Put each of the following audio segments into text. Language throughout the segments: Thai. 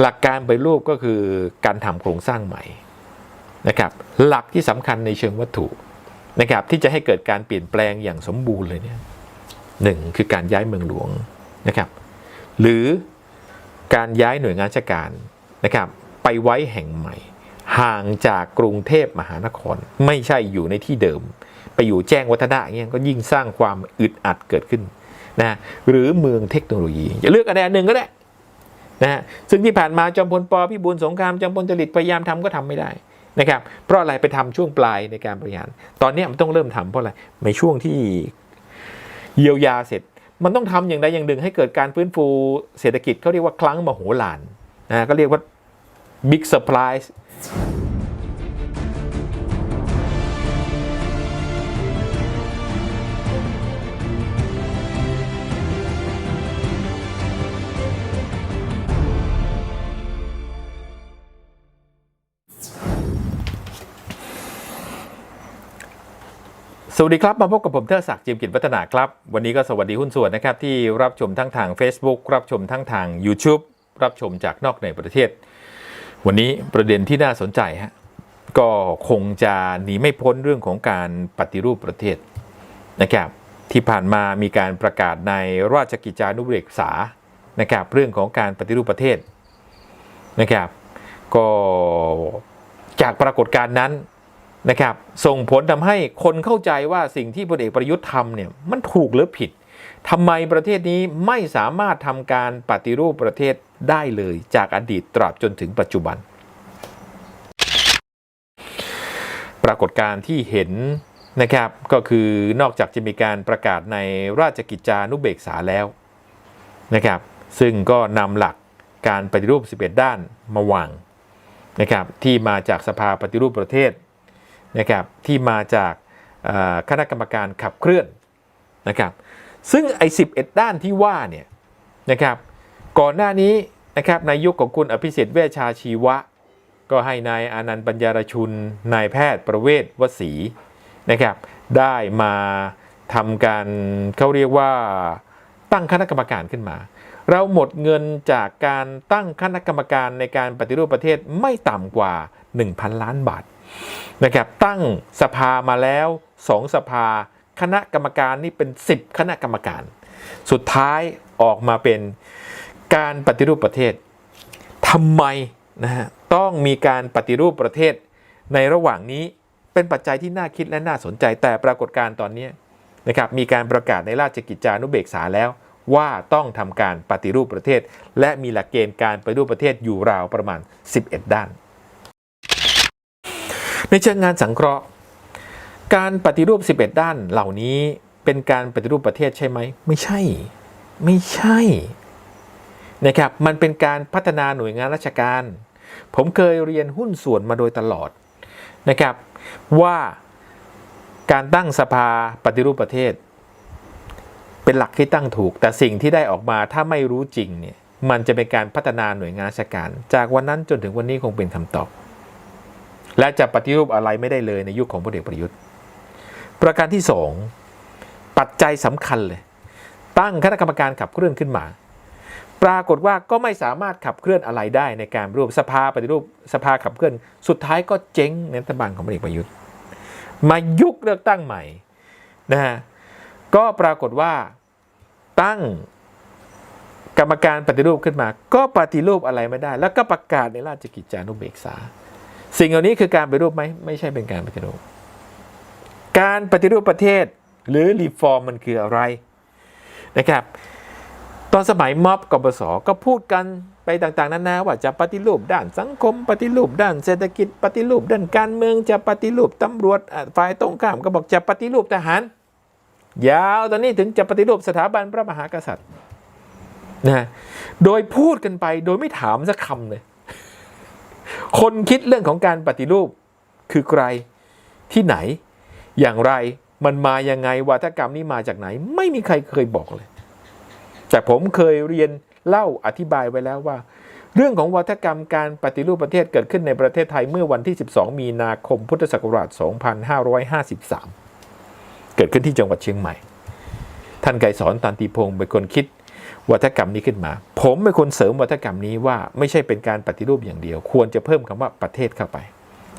หลักการไปรูปก็คือการทำโครงสร้างใหม่นะครับหลักที่สำคัญในเชิงวัตถุนะครับที่จะให้เกิดการเปลี่ยนแปลงอย่างสมบูรณ์เลยเนี่ยหนึ่งคือการย้ายเมืองหลวงนะครับหรือการย้ายหน่วยงานราชการนะครับไปไว้แห่งใหม่ ห่างจากกรุงเทพมหานคร ไม่ใช่อยู่ในที่เดิม ไปอยู่แจ้งวัฒนะเงี้ยก็ยิ่งสร้างความอึดอัดเกิดขึ้นนะหรือเมืองเทคโนโลยี จะเลือกอะไรอันหนึ่งก็ได้ นะซึ่งที่ผ่านมาจอมพลปพิบูลสงครามจอมพลจริตพยายามทำก็ทำไม่ได้นะครับเพราะอะไรไปทำช่วงปลายในการบริหาร ตอนนี้มันต้องเริ่มทำเพราะอะไรในช่วงที่เยียวยาเสร็จ มันต้องทำอย่างใดอย่างหนึ่งให้เกิดการฟื้นฟูเศรษฐกิจเขาเรียกว่าครั้งมโหฬารนะก็เรียกว่าบิ๊กเซอร์ไพรส สวัสดีครับ มาพบกับผมเทอศักดิ์จิมกิจวัฒนาครับ วันนี้ก็สวัสดีหุ้นส่วนนะครับ ที่รับชมทั้งทาง Facebook รับชมทั้งทาง YouTube รับชมจากนอกในประเทศ วันนี้ประเด็นที่น่าสนใจฮะก็คงจะหนีไม่พ้นเรื่องของการปฏิรูปประเทศนะครับที่ผ่านมามีการประกาศในราชกิจจานุเบกษานะครับเรื่องของการปฏิรูปประเทศนะครับ ก็จากปรากฏการณ์นั้น นะครับส่งผลทำให้คนเข้าใจว่าสิ่งที่พลเอกประยุทธ์ทำเนี่ยมันถูกหรือผิดทำไมประเทศนี้ไม่สามารถทำการปฏิรูปประเทศได้เลยจากอดีตตราบจนถึงปัจจุบัน ปรากฏการณ์ที่เห็นนะครับก็คือนอกจากจะมีการประกาศในราชกิจจานุเบกษาแล้วนะครับซึ่งก็นำหลักการปฏิรูป 11 ด้านมาวางนะครับที่มาจากสภาปฏิรูปประเทศ นะครับที่มาจากคณะกรรมการขับเคลื่อนนะครับซึ่งไอ้11 ด้านที่ว่าเนี่ยนะครับก่อนหน้านี้นะครับในยุคของคุณอภิสิทธิ์เวชชาชีวะ ก็ให้นายอานันต์ปัญญารชุนนายแพทย์ประเวศวสีนะครับได้มาทำการเขาเรียกว่าตั้งคณะกรรมการขึ้นมา เราหมดเงินจากการตั้งคณะกรรมการในการปฏิรูปประเทศไม่ต่ำกว่า 1,000 ล้านบาท นะครับตั้งสภามาแล้ว2สภา คณะกรรมการนี่เป็น 10 คณะกรรมการ สุดท้ายออกมาเป็นการปฏิรูปประเทศทำไมนะฮะต้องมีการปฏิรูปประเทศในระหว่างนี้เป็นปัจจัยที่น่าคิดและน่าสนใจแต่ปรากฏการณ์ตอนนี้นะครับมีการประกาศในราชกิจจานุเบกษาแล้วว่าต้องทำการปฏิรูปประเทศ และมีหลักเกณฑ์การปฏิรูปประเทศอยู่ราวประมาณ 11 ด้าน ในเชิงงานสังเคราะห์ การปฏิรูป 11 ด้านเหล่านี้เป็นการปฏิรูปประเทศใช่ไหม ไม่ใช่ ไม่ใช่นะครับมันเป็นการพัฒนาหน่วยงานราชการ ผมเคยเรียนหุ้นส่วนมาโดยตลอดนะครับ ว่าการตั้งสภาปฏิรูปประเทศ เป็นหลักที่ตั้งถูก แต่สิ่งที่ได้ออกมาถ้าไม่รู้จริงเนี่ยมันจะเป็นการพัฒนาหน่วยงานราชการ จากวันนั้นจนถึงวันนี้คงเป็นคำตอบ และจะปฏิรูปอะไรไม่ได้เลยในยุคของพลเอกประยุทธ์ ประการที่สองปัจจัยสำคัญเลย ตั้งคณะกรรมการขับเคลื่อนขึ้นมา ปรากฏว่าก็ไม่สามารถขับเคลื่อนอะไรได้ในการรวบสภาปฏิรูปสภาขับเคลื่อน สุดท้ายก็เจ๊งในรัฐบาลของพลเอกประยุทธ์ มายุคเลือกตั้งใหม่นะฮะก็ปรากฏว่าตั้งกรรมการปฏิรูปขึ้นมา ก็ปฏิรูปอะไรไม่ได้ แล้วก็ประกาศในราชกิจจานุเบกษา สิ่งเหล่านี้คือการปฏิรูปไหมไม่ใช่เป็นการปฏิรูป การปฏิรูปประเทศหรือรีฟอร์มมันคืออะไรนะครับ ตอนสมัยม็อบกบสก็พูดกันไปต่างๆนานาว่าจะปฏิรูปด้านสังคม ปฏิรูปด้านเศรษฐกิจ ปฏิรูปด้านการเมืองจะปฏิรูปตำรวจฝ่ายตรงข้ามก็บอกจะปฏิรูปทหาร ยาวตอนนี้ถึงจะปฏิรูปสถาบันพระมหากษัตริย์นะโดยพูดกันไปโดยไม่ถามสักคำเลย คนคิดเรื่องของการปฏิรูปคือใครที่ไหน อย่างไรมันมายังไงวาทกรรมนี้มาจากไหน ไม่มีใครเคยบอกเลย แต่ผมเคยเรียนเล่าอธิบายไว้แล้วว่า เรื่องของวัฒกรรมการปฏิรูปประเทศเกิดขึ้นในประเทศไทยเมื่อวันที่ 12 มีนาคมพุทธศักราช 2553 เกิดขึ้นที่จังหวัดเชียงใหม่ ท่านไกรสอนตันติพงศ์เป็นคนคิด วัฒกรรมนี้ขึ้นมา ผมเป็นคนเสริมวัฒกรรมนี้ว่าไม่ใช่เป็นการปฏิรูปอย่างเดียว ควรจะเพิ่มคำว่าประเทศเข้าไป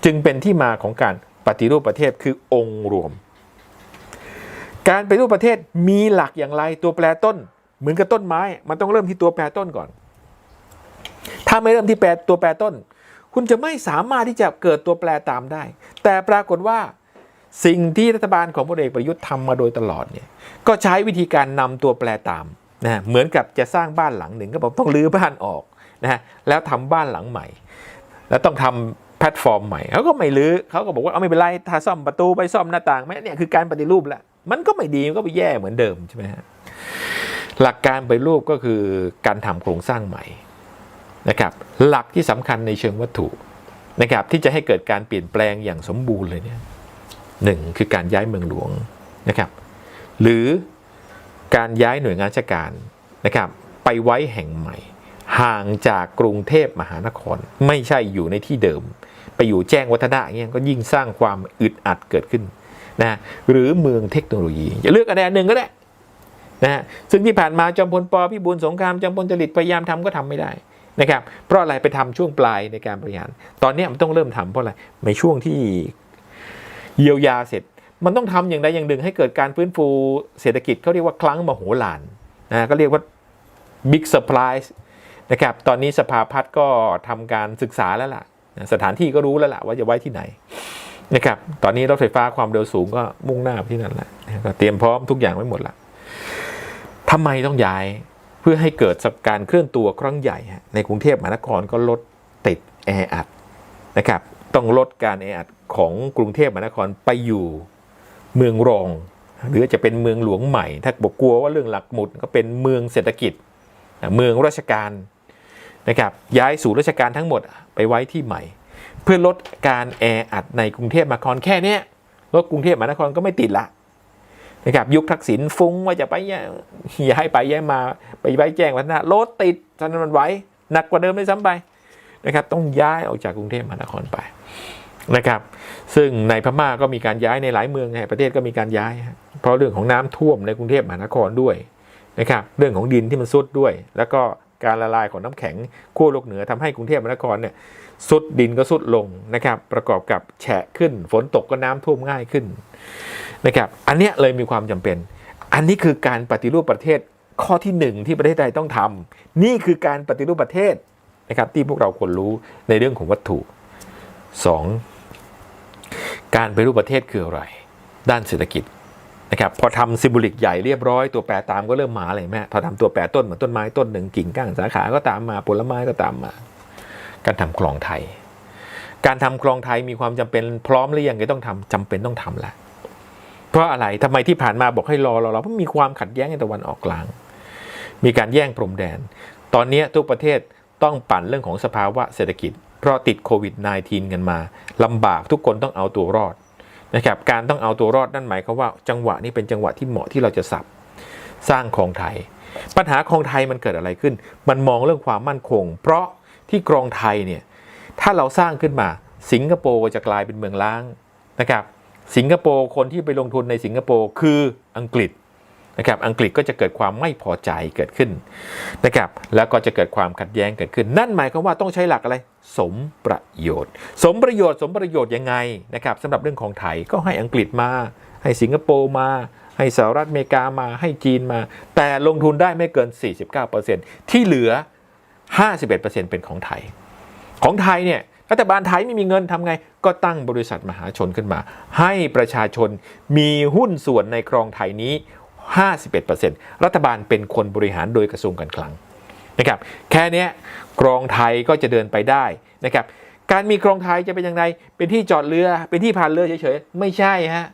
จึงเป็นที่มาของการปฏิรูปประเทศคือองค์รวม การปฏิรูปประเทศมีหลักอย่างไรตัวแปรต้น เหมือนกับต้นไม้ มันต้องเริ่มที่ตัวแปรต้นก่อน ถ้าไม่เริ่มที่แปรตัวแปรต้น คุณจะไม่สามารถที่จะเกิดตัวแปรตามได้ แต่ปรากฏว่าสิ่งที่รัฐบาลของพลเอกประยุทธ์ทำมาโดยตลอดเนี่ยก็ใช้วิธีการนำตัวแปรตาม นะเหมือนกับจะสร้างบ้านหลังหนึ่งก็บอกต้องรื้อบ้านออกนะฮะแล้วทำบ้านหลังใหม่ แล้วต้องทำแพลตฟอร์มใหม่เขาก็ไม่รื้อเขาก็บอกว่าเอาไม่เป็นไรถ้าซ่อมประตูไปซ่อมหน้าต่างไหมเนี่ยคือการปฏิรูปแหละมันก็ไม่ดีมันก็ไปแย่เหมือนเดิมใช่ไหมฮะหลักการปฏิรูปก็คือการทำโครงสร้างใหม่นะครับหลักที่สำคัญในเชิงวัตถุนะครับที่จะให้เกิดการเปลี่ยนแปลงอย่างสมบูรณ์เลยเนี่ยหนึ่งคือการย้ายเมืองหลวงนะครับหรือ การย้ายหน่วยงานราชการนะครับไปไว้แห่งใหม่ ห่างจากกรุงเทพมหานคร ไม่ใช่อยู่ในที่เดิม ไปอยู่แจ้งวัฒนะเงี้ยก็ยิ่งสร้างความอึดอัดเกิดขึ้นนะหรือเมืองเทคโนโลยีจะเลือกอะไรอันหนึ่งก็ได้นะฮะซึ่งที่ผ่านมาจอมพลปพิบูลสงครามจอมพลจริตพยายามทำก็ทำไม่ได้นะครับเพราะอะไรไปทำช่วงปลายในการบริหาร ตอนนี้มันต้องเริ่มทำเพราะอะไรในช่วงที่เยียวยาเสร็จ มันต้องทำอย่างใดอย่างหนึ่งให้เกิดการฟื้นฟูเศรษฐกิจเขาเรียกว่าครั้งมโหฬารนะก็เรียกว่า Big Surprise นะครับตอนนี้สภาพัฒน์ก็ทำการศึกษาแล้วล่ะ สถานที่ก็รู้แล้วล่ะว่าจะไว้ที่ไหนนะครับตอนนี้รถไฟฟ้าความเร็วสูงก็มุ่งหน้าไปที่นั่นแหละก็เตรียมพร้อมทุกอย่างไว้หมดละทำไมต้องย้ายเพื่อให้เกิดการเคลื่อนตัวครั้งใหญ่ ในกรุงเทพมหานครก็ลดติดแออัดนะครับต้องลดการแออัดของกรุงเทพมหานครไปอยู่ เมืองรอง หรือจะเป็นเมืองหลวงใหม่ ถ้าบอกกลัวว่าเรื่องหลักหมุดก็เป็นเมืองเศรษฐกิจเมืองราชการนะครับย้ายสู่ราชการทั้งหมดไปไว้ที่ใหม่ เพื่อลดการแออัดในกรุงเทพมหานครแค่นี้รถกรุงเทพมหานครก็ไม่ติดละนะครับยุคทักษิณฟุ้งว่าจะไปย้ายย้ายไปย้ายมาไปไว้แจ้งวัฒนะรถติดถนนมันไหวหนักกว่าเดิมเลยซ้ำไปนะครับต้องย้ายออกจากกรุงเทพมหานครไป นะครับ ซึ่งในพม่าก็มีการย้ายในหลายเมืองในประเทศก็มีการย้าย เพราะเรื่องของน้ำท่วมในกรุงเทพมหานครด้วยนะครับ เรื่องของดินที่มันซุดด้วย แล้วก็การละลายของน้ำแข็งขั้วโลกเหนือทำให้กรุงเทพมหานครเนี่ยซุดดินก็ซุดลงนะครับ ประกอบกับแฉะขึ้น ฝนตกก็น้ำท่วมง่ายขึ้นนะครับ อันเนี้ยเลยมีความจำเป็น อันนี้คือการปฏิรูปประเทศข้อที่หนึ่งที่ประเทศไทยต้องทำนี่คือการปฏิรูปประเทศนะครับที่พวกเราควรรู้ในเรื่องของวัตถุสอง การไปรูปประเทศคืออะไร ด้านเศรษฐกิจนะครับพอทำซิมโบลิกใหญ่เรียบร้อยตัวแปรตามก็เริ่มมาเลยแม่พอทำตัวแปรต้นเหมือนต้นไม้ต้นหนึ่งกิ่งก้านสาขาก็ตามมาผลไม้ก็ตามมา การทำคลองไทย การทำคลองไทยมีความจำเป็นพร้อมหรือยังก็ต้องทำจำเป็นต้องทำแหละเพราะอะไรทำไมที่ผ่านมาบอกให้รอรอรอเพราะมีความขัดแย้งในตะวันออกกลาง มีการแย่งพรมแดน ตอนนี้ทุกประเทศต้องปั่นเรื่องของสภาวะเศรษฐกิจ เพราะติดโควิด -19 กันมาลำบากทุกคนต้องเอาตัวรอดนะครับการต้องเอาตัวรอดนั่นหมายความว่าจังหวะนี้เป็นจังหวะที่เหมาะที่เราจะสับสร้างคลองไทย ปัญหาคลองไทยมันเกิดอะไรขึ้น มันมองเรื่องความมั่นคง เพราะที่คลองไทยเนี่ยถ้าเราสร้างขึ้นมาสิงคโปร์จะกลายเป็นเมืองล้างนะครับสิงคโปร์คนที่ไปลงทุนในสิงคโปร์คืออังกฤษ นะครับอังกฤษก็จะเกิดความไม่พอใจเกิดขึ้นนะครับแล้วก็จะเกิดความขัดแย้งเกิดขึ้น นั่นหมายความว่าต้องใช้หลักอะไร สมประโยชน์ สมประโยชน์ สมประโยชน์ยังไงนะครับสำหรับเรื่องของไทยก็ให้อังกฤษมา ให้สิงคโปร์มา ให้สหรัฐอเมริกามาให้จีนมา แต่ลงทุนได้ไม่เกิน 49%ที่เหลือ 51%เป็นของไทย ของไทยเนี่ยรัฐบาลไทยไม่มีเงินทำไง ก็ตั้งบริษัทมหาชนขึ้นมา ให้ประชาชนมีหุ้นส่วนในครองไทยนี้ 51%รัฐบาลเป็นคนบริหารโดยกระทรวงการคลังนะครับแค่นี้กรองไทยก็จะเดินไปได้นะครับการมีกรองไทยจะเป็นยังไงเป็นที่จอดเรือ เป็นที่ผ่านเรือเฉยๆ ไม่ใช่ฮะ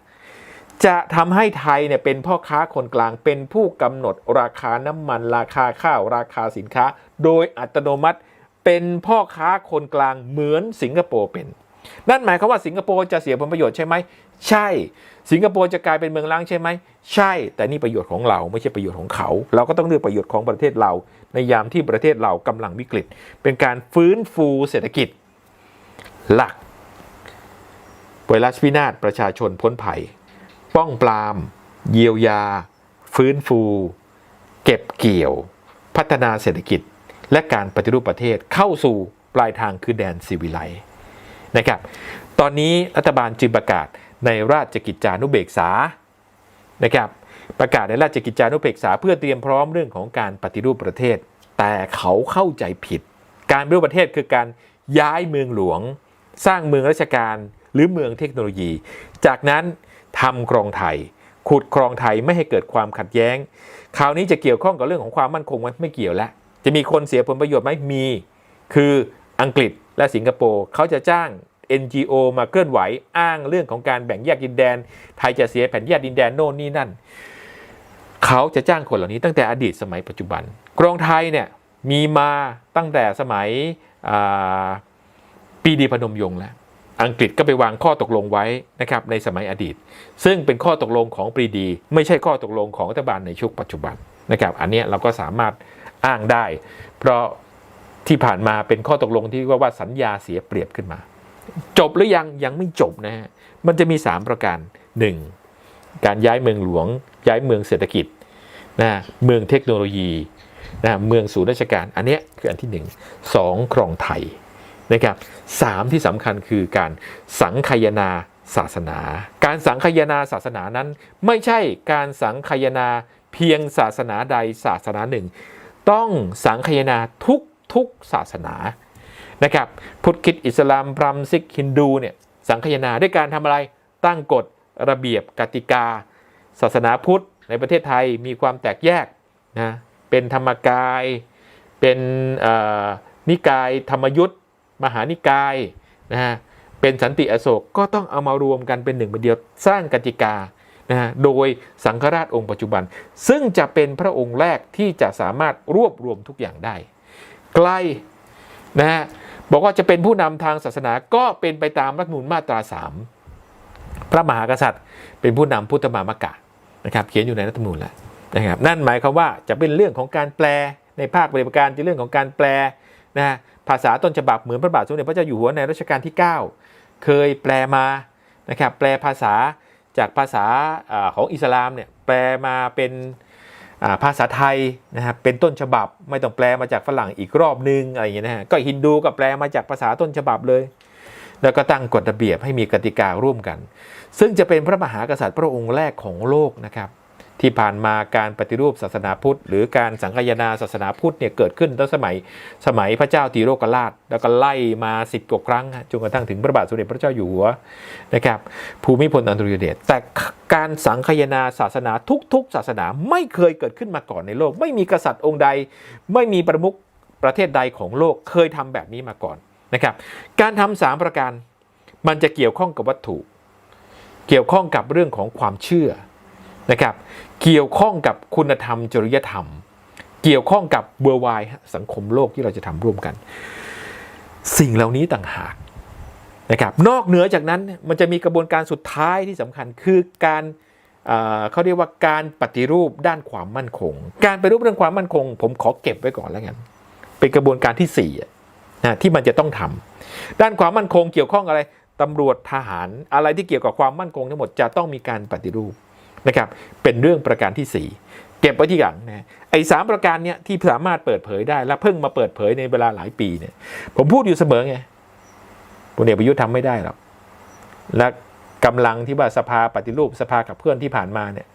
จะทำให้ไทยเนี่ยเป็นพ่อค้าคนกลาง เป็นผู้กำหนดราคาน้ำมัน ราคาข้าว ราคาสินค้า โดยอัตโนมัติ เป็นพ่อค้าคนกลางเหมือนสิงคโปร์เป็น นั่นหมายความว่าสิงคโปร์จะเสียผลประโยชน์ใช่ไหม ใช่ สิงคโปร์จะกลายเป็นเมืองล้างใช่ไหม ใช่ แต่นี่ประโยชน์ของเราไม่ใช่ประโยชน์ของเขา เราก็ต้องเลือกประโยชน์ของประเทศเรา ในยามที่ประเทศเรากำลังวิกฤต เป็นการฟื้นฟูเศรษฐกิจ หลัก ไวรัสพินาศประชาชนพ้นภัย ป้องปราม เยียวยา ฟื้นฟู เก็บเกี่ยว พัฒนาเศรษฐกิจ และการปฏิรูปประเทศเข้าสู่ปลายทางคือแดนซิวิไลนะครับ ตอนนี้รัฐบาลจึงประกาศ ในราชกิจจานุเบกษานะครับประกาศในราชกิจจานุเบกษาเพื่อเตรียมพร้อมเรื่องของการปฏิรูปประเทศ แต่เขาเข้าใจผิด การปฏิรูปประเทศคือการย้ายเมืองหลวง สร้างเมืองราชการหรือเมืองเทคโนโลยี จากนั้นทำครองไทย ขุดครองไทยไม่ให้เกิดความขัดแย้ง คราวนี้จะเกี่ยวข้องกับเรื่องของความมั่นคงไหมไม่เกี่ยวแล้ว จะมีคนเสียผลประโยชน์ไหมมี คืออังกฤษและสิงคโปร์เขาจะจ้าง NGO มาเคลื่อนไหวอ้างเรื่องของการแบ่งแยกดินแดน ไทยจะเสียแผ่นแยกดินแดนโน่นนี่นั่น เขาจะจ้างคนเหล่านี้ตั้งแต่อดีตสมัยปัจจุบันกรองไทยเนี่ยมีมาตั้งแต่สมัยปีดีพนมยงค์แล้วอังกฤษก็ไปวางข้อตกลงไว้นะครับในสมัยอดีต ซึ่งเป็นข้อตกลงของปรีดี ไม่ใช่ข้อตกลงของรัฐบาลในช่วงปัจจุบันนะครับ อันนี้เราก็สามารถอ้างได้ เพราะที่ผ่านมาเป็นข้อตกลงที่ว่าว่าสัญญาเสียเปรียบขึ้นมา จบหรือยังยังไม่จบนะฮะมันจะมี 3 ประการ 1. การย้ายเมืองหลวง ย้ายเมืองเศรษฐกิจนะเมืองเทคโนโลยีนะเมืองศูนย์ราชการ อันนี้คืออันที่ 1 2 ครองไทยนะครับสามที่สำคัญคือการสังคายนาศาสนา การสังคายนาศาสนานั้น ไม่ใช่การสังคายนาเพียงศาสนาใดศาสนาหนึ่ง ต้องสังคายนาทุกทุกศาสนา นะครับพุทธคิดอิสลามพราหมณ์ซิกฮินดูเนี่ยสังคายนาด้วยการทำอะไรตั้งกฎระเบียบกติกา ศาสนาพุทธในประเทศไทยมีความแตกแยกนะเป็นธรรมกาย เป็นนิกายธรรมยุทธมหานิกายนะฮะเป็นสันติอโศกก็ต้องเอามารวมกันเป็นหนึ่งเป็นเดียวสร้างกติกานะฮะโดยสังฆราชองค์ปัจจุบัน ซึ่งจะเป็นพระองค์แรกที่จะสามารถรวบรวมทุกอย่างได้ ใกล้นะฮะ บอกว่าจะเป็นผู้นำทางศาสนาก็เป็นไปตามรัฐมนูลมาตราสามพระมหากษัตริย์ เป็นผู้นำพุทธมามกะนะครับเขียนอยู่ในรัฐมนูญแล้วนะครับนั่นหมายความว่าจะเป็นเรื่องของการแปลในภาคปฏิบัติการจะเรื่องของการแปลนะภาษาต้นฉบับเหมือนพระบาทสมเด็จพระเจ้าอยู่หัวในรัชกาลที่ 9 เคยแปลมานะครับแปลภาษาจากภาษาของอิสลามเนี่ยแปลมาเป็น ภาษาไทยนะครับเป็นต้นฉบับไม่ต้องแปลมาจากฝรั่งอีกรอบนึงอะไรอย่างเงี้ยนะฮะก็ฮินดูก็แปลมาจากภาษาต้นฉบับเลย แล้วก็ตั้งกฎระเบียบให้มีกติการ่วมกัน ซึ่งจะเป็นพระมหากษัตริย์พระองค์แรกของโลกนะครับ ที่ผ่านมาการปฏิรูปศาสนาพุทธ หรือการสังคายนาศาสนาพุทธเนี่ยเกิดขึ้นตั้งสมัยสมัยพระเจ้าตีโรกราช แล้วก็ไล่มาสิบกว่าครั้งจนกระทั่งถึงพระบาทสมเด็จพระเจ้าอยู่หัวนะครับภูมิพลอดุลยเดชแต่การสังคายนาศาสนาทุกๆ ศาสนาไม่เคยเกิดขึ้นมาก่อนในโลก ไม่มีกษัตริย์องค์ใด ไม่มีประมุขประเทศใดของโลกเคยทำแบบนี้มาก่อนนะครับการทำสามประการมันจะเกี่ยวข้องกับวัตถุ เกี่ยวข้องกับเรื่องของความเชื่อ นะครับ เกี่ยวข้องกับคุณธรรมจริยธรรม เกี่ยวข้องกับเบอร์วายสังคมโลกที่เราจะทำร่วมกัน สิ่งเหล่านี้ต่างหากนะครับนอกเหนือจากนั้นมันจะมีกระบวนการสุดท้ายที่สำคัญคือการเเขาเรียกว่าการปฏิรูปด้านความมั่นคง การปฏิรูปเรื่องความมั่นคง ผมขอเก็บไว้ก่อนแล้วกันเป็นกระบวนการที่สี่นะที่มันจะต้องทำด้านความมั่นคงเกี่ยวข้องอะไรตำรวจทหารอะไรที่เกี่ยวกับความมั่นคงทั้งหมดจะต้องมีการปฏิรูป นะครับเป็นเรื่องประการที่สี่เก็บไว้ที่หลังนะไอ้สามประการเนี้ยที่สามารถเปิดเผยได้และเพิ่งมาเปิดเผยในเวลาหลายปีเนี่ยผมพูดอยู่เสมอไงพลเอกประยุทธ์ทำไม่ได้หรอกและกำลังที่ว่าสภาปฏิรูปสภากับเพื่อนที่ผ่านมาเนี่ย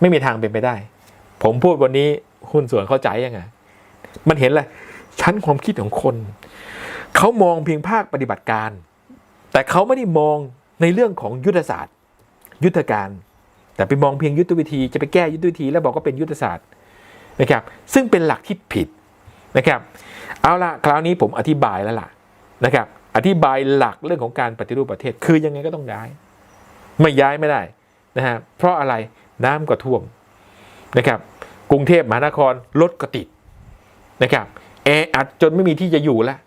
ไม่มีทางเป็นไปได้ ผมพูดวันนี้หุ้นส่วนเข้าใจยังไงมันเห็นเลยชั้นความคิดของคน เขามองเพียงภาคปฏิบัติการ แต่เขาไม่ได้มองในเรื่องของยุทธศาสตร์ ยุทธการ แต่ไปมองเพียงยุทธวิธีจะไปแก้ยุทธวิธีแล้วบอกว่าเป็นยุทธศาสตร์นะครับซึ่งเป็นหลักที่ผิดนะครับเอาละคราวนี้ผมอธิบายแล้วล่ะนะครับอธิบายหลักเรื่องของการปฏิรูปประเทศคือยังไงก็ต้องย้าย ไม่ย้ายไม่ได้นะฮะเพราะอะไรน้ำก็ท่วมนะครับกรุงเทพมหานครรถก็ติดนะครับแออัดจนไม่มีที่จะอยู่แล้ว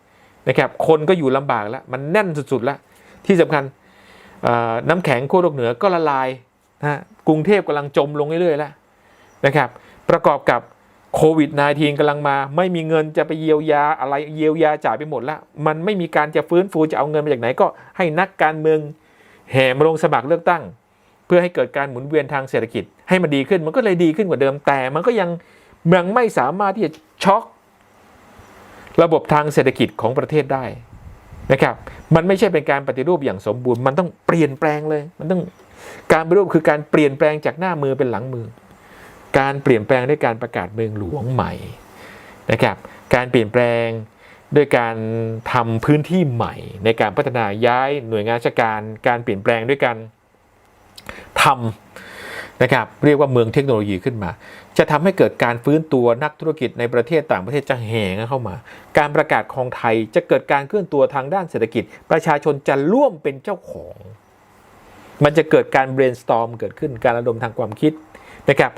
นะครับคนก็อยู่ลำบากแล้วมันแน่นสุดๆแล้วที่สำคัญน้ำแข็งขั้วโลกเหนือก็ละลายนะ กรุงเทพกำลังจมลงเรื่อยๆแล้วนะครับ ประกอบกับโควิด -19 กำลังมา ไม่มีเงินจะไปเยียวยาอะไรเยียวยาจ่ายไปหมดแล้ว มันไม่มีการจะฟื้นฟูจะเอาเงินมาจากไหนก็ให้นักการเมืองแห่มาลงสมัครเลือกตั้ง เพื่อให้เกิดการหมุนเวียนทางเศรษฐกิจ ให้มันดีขึ้นมันก็เลยดีขึ้นกว่าเดิมแต่ มันก็ยังมันไม่สามารถที่จะช็อกระบบทางเศรษฐกิจของประเทศได้นะครับ มันไม่ใช่เป็นการปฏิรูปอย่างสมบูรณ์ มันต้องเปลี่ยนแปลงเลย มันต้อง การปฏิรูปคือการเปลี่ยนแปลงจากหน้ามือเป็นหลังมือ การเปลี่ยนแปลงด้วยการประกาศเมืองหลวงใหม่นะครับ การเปลี่ยนแปลงด้วยการทำพื้นที่ใหม่ ในการพัฒนาย้ายหน่วยงานราชการ การเปลี่ยนแปลงด้วยการทำนะครับ เรียกว่าเมืองเทคโนโลยีขึ้นมา จะทำให้เกิดการฟื้นตัวนักธุรกิจในประเทศต่างประเทศจะแห่กันเข้ามา การประกาศของไทยจะเกิดการเคลื่อนตัวทางด้านเศรษฐกิจ ประชาชนจะร่วมเป็นเจ้าของ มันจะเกิดการ brainstorm เกิดขึ้นการระดมทางความคิดนะครับ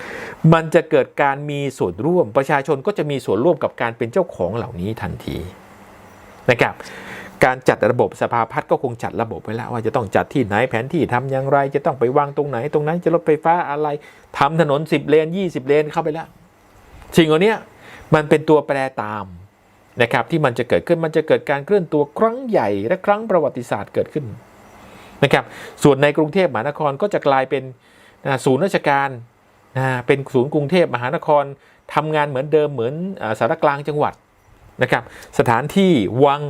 มันจะเกิดการมีส่วนร่วม ประชาชนก็จะมีส่วนร่วมกับการเป็นเจ้าของเหล่านี้ทันทีนะครับ การจัดระบบสภาพัฒน์ก็คงจัดระบบไว้แล้วว่าจะต้องจัดที่ไหนแผนที่ทำอย่างไร จะต้องไปวางตรงไหน ตรงนั้นจะรถไฟฟ้าอะไรทำถนน 10 เลน 20 เลนเข้าไปแล้วสิ่งเหล่านี้มันเป็นตัวแปรตามนะครับที่มันจะเกิดขึ้นมันจะเกิดการเคลื่อนตัวครั้งใหญ่และครั้งประวัติศาสตร์เกิดขึ้น นะครับ ส่วนในกรุงเทพมหานครก็จะกลายเป็นศูนย์ราชการนะเป็นศูนย์กรุงเทพมหานครทำงานเหมือนเดิมเหมือนสารกลางจังหวัดนะครับ สถานที่วัง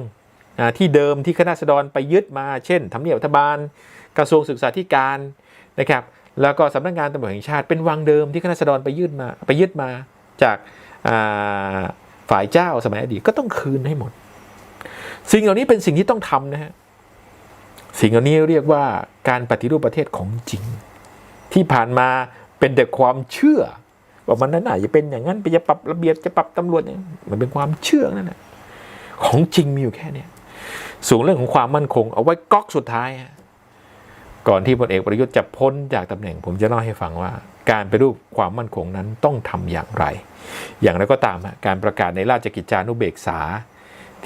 ที่เดิมที่คณะราษฎรไปยึดมา เช่นทำเนียบรัฐบาล กระทรวงศึกษาธิการนะครับ แล้วก็สำนักงานตำรวจแห่งชาติ เป็นวังเดิมที่คณะราษฎรไปยึดมาไปยึดมาจากฝ่ายเจ้าสมัยอดีตก็ต้องคืนให้หมด สิ่งเหล่านี้เป็นสิ่งที่ต้องทำนะฮะ สิ่งเหล่านี้เรียกว่าการปฏิรูปประเทศของจริง ที่ผ่านมาเป็นแต่ความเชื่อว่ามันนั้นอาจจะเป็นอย่างนั้นไปจะปรับระเบียบจะปรับตำรวจเนี่ยมันเป็นความเชื่อนั่นแหละของจริงมีอยู่แค่เนี้ยส่วนเรื่องของความมั่นคงเอาไว้ก๊อกสุดท้าย ก่อนที่พลเอกประยุทธ์จะพ้นจากตำแหน่ง ผมจะเล่าให้ฟังว่า การไปรูปความมั่นคงนั้นต้องทำอย่างไร อย่างไรก็ตามฮะการประกาศในราชกิจจานุเบกษา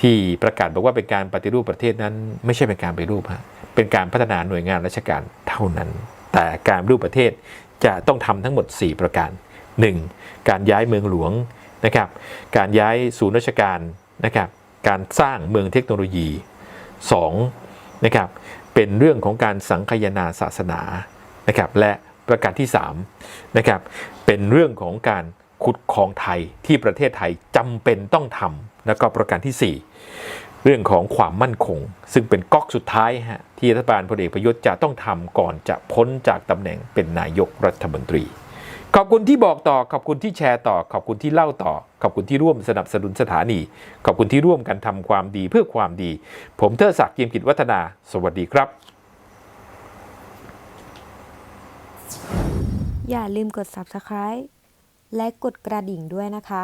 ที่ประกาศบอกว่าเป็นการปฏิรูปประเทศนั้น ไม่ใช่เป็นการปฏิรูปฮะเป็นการพัฒนาหน่วยงานราชการเท่านั้น แต่การรูปประเทศจะต้องทำทั้งหมด 4 ประการ 1. การย้ายเมืองหลวงนะครับการย้ายศูนย์ราชการนะครับการสร้างเมืองเทคโนโลยี 2. นะครับเป็นเรื่องของการสังคยนาศาสนานะครับและประการที่3นะครับเป็นเรื่องของการขุดคลองไทยที่ประเทศไทยจำเป็นต้องทำแล้วก็ประการทีสี่4 เรื่องของความมั่นคง ซึ่งเป็นก๊อกสุดท้ายฮะที่รัฐบาลพลเอกประยุทธ์จะต้องทำก่อนจะพ้นจากตำแหน่งเป็นนายกรัฐมนตรี ขอบคุณที่บอกต่อ ขอบคุณที่แชร์ต่อ ขอบคุณที่เล่าต่อ ขอบคุณที่ร่วมสนับสนุนสถานี ขอบคุณที่ร่วมกันทำความดีเพื่อความดี ผมเทอศักดิ์เกียมกิจวัฒนา สวัสดีครับ อย่าลืมกด subscribe และกดกระดิ่งด้วยนะคะ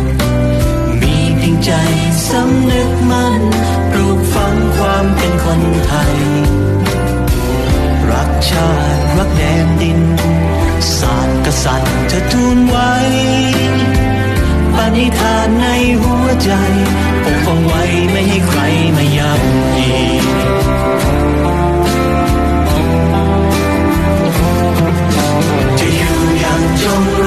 ใจสำนึกมันปลูกฝังความเป็นคนไทย รักชาติ รักแดนดิน ศาสตร์กษัตริย์จะทูลไว้ปณิธานในหัวใจปกป้องไว้ไม่ให้ใครมาย่ำยีจะอยู่อย่างจง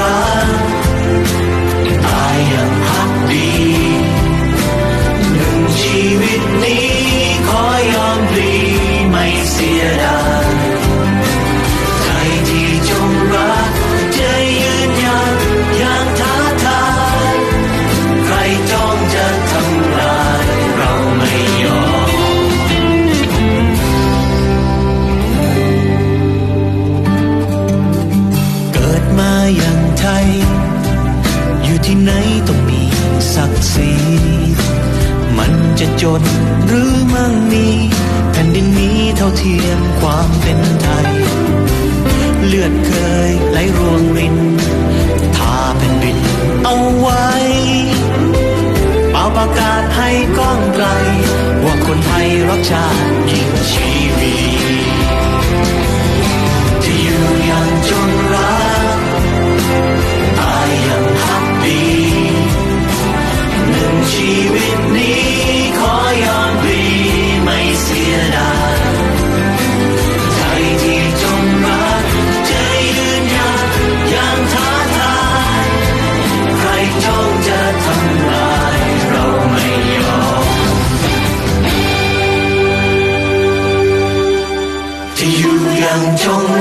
ไ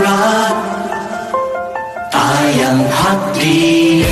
surat tayang hati.